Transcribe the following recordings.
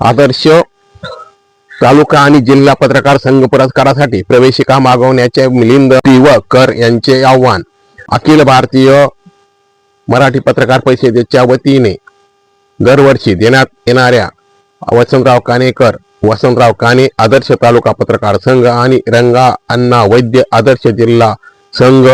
आदर्श तालुका आणि जिल्हा पत्रकार संघ पुरस्कारासाठी प्रवेशिका मागवण्याचे मिलिंद कर यांचे आव्हान. अखिल भारतीय मराठी पत्रकार परिषदेच्या वतीने दरवर्षी देण्यात येणाऱ्या वसंतराव कानेकर वसंतराव काने आदर्श तालुका पत्रकार संघ आणि रंगा अण्णा वैद्य आदर्श जिल्हा संघ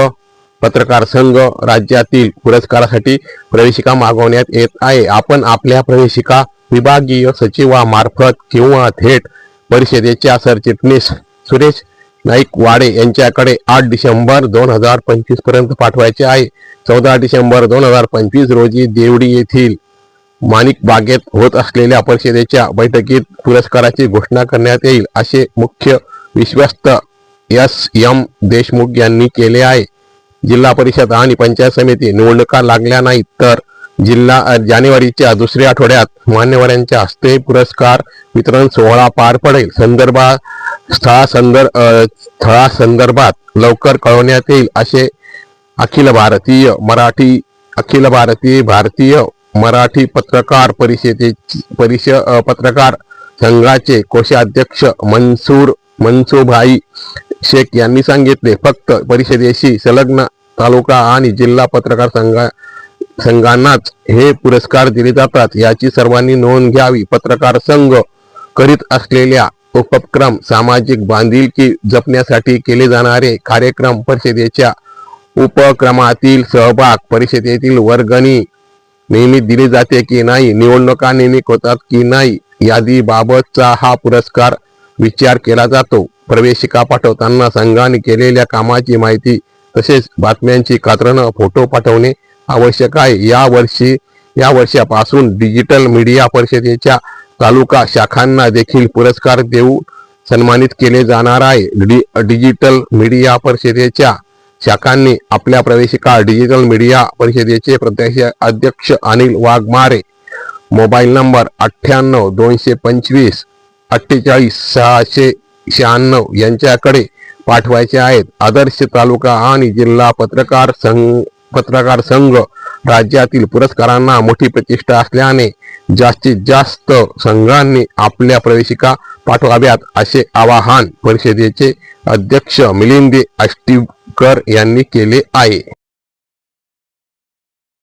पत्रकार संघ राज्यातील पुरस्कारासाठी प्रवेशिका मागवण्यात येत आहे. आपण आपल्या प्रवेशिका विभागीय सचिवामार्फत किंवा थेट परिषदेच्या सरचिटणीस सुरेश नाईक वाडे यांच्याकडे आठ डिसेंबर दोन हजार पंचवीसपर्यंत पाठवायचे आहे. चौदा डिसेंबर दोन हजार पंचवीस रोजी देवडी येथील माणिक बागेत होत असलेल्या परिषदेच्या बैठकीत पुरस्काराची घोषणा करण्यात येईल असे मुख्य विश्वस्त एस एम देशमुख यांनी केले आहे. जिल्हा परिषद आणि पंचायत समिती निवडणुका लागल्या नाहीत तर जिल्हा जानेवारीच्या दुसऱ्या आठवड्यात मान्यवरांच्या हस्ते पुरस्कार वितरण सोहळा पार पडेल. संदर्भात स्थळा संदर्भ स्थळा संदर्भात लवकर कळवण्यात येईल असे अखिल भारतीय मराठी अखिल भारतीय भारतीय मराठी पत्रकार परिषदे परिष पत्रकार संघाचे कोषाध्यक्ष मनसूर मनसुभाई शेख यांनी सांगितले. फक्त परिषदेशी संलग्न तालुका आणि जिल्हा पत्रकार संघा संघांनाच हे पुरस्कार दिले जातात. याची सर्वांनी नोंद घ्यावी. पत्रकार संघ करीत असलेल्या उपक्रम सामाजिक बांधिलकी जपण्यासाठी केले जाणारे कार्यक्रम परिषदेच्या उपक्रमातील सहभाग परिषदेतील वर्गणी नेहमी दिली जाते की नाही निवडणुका नेहमी होतात की नाही यादीबाबतचा हा पुरस्कार विचार केला जातो. प्रवेशिका पाठवताना संघाने केलेल्या कामाची माहिती तसेच बातम्यांची कात्रणं फोटो पाठवणे आवश्यक आहे. या वर्षी या वर्षापासून डिजिटल मीडिया परिषदेच्या तालुका शाखांना देखील पुरस्कार देऊ सन्मानित केले जाणार आहे. डि- डिजिटल मीडिया परिषदेच्या शाखांनी आपल्या प्रवेशिका डिजिटल मीडिया परिषदेचे प्रत्यक्ष अध्यक्ष अनिल वाघमारे मोबाईल नंबर अठ्ठ्याण्णव दोनशे पंचवीस अठ्ठेचाळीस सहाशे शहाण्णव यांच्याकडे पाठवायचे आहेत. आदर्श तालुका आणि जिल्हा पत्रकार संघ पत्रकार संघ राज्यातील पुरस्कारांना मोठी प्रतिष्ठा असल्याने जास्तीत जास्त संघांनी आपल्या प्रवेशिका पाठवाव्यात असे आवाहन परिषदेचे अध्यक्ष मिलिंदे आष्टीवकर यांनी केले आहे.